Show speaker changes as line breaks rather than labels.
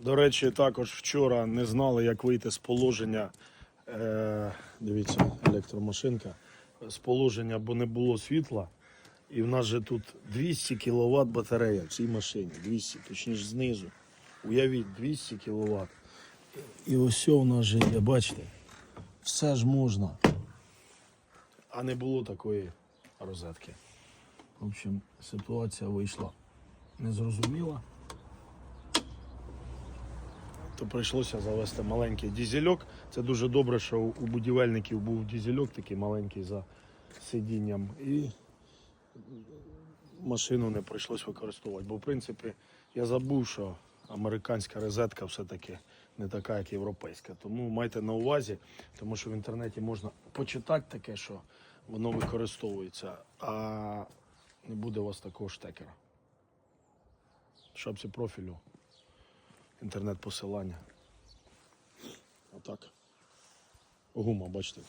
До речі, також вчора не знали, як вийти з положення. Е, дивіться, електромашинка. З положення, бо не було світла. І в нас же тут 200 кВт батарея в цій машині. 200, точніше знизу. Уявіть, 200 кВт. І ось у нас же є, бачите, все ж можна. А не було такої розетки. В общем, ситуація вийшла незрозуміла. То прийшлося завести маленький дізельок. Це дуже добре, що у будівельників був дізельок такий маленький за сидінням. І машину не прийшлось використовувати. Бо в принципі я забув, що американська розетка все-таки не така, як європейська. Тому майте на увазі, тому що в інтернеті можна почитати таке, що воно використовується, а не буде у вас такого штекера. Шапці профілю інтернет-посилання. Отак. Гума, бачите.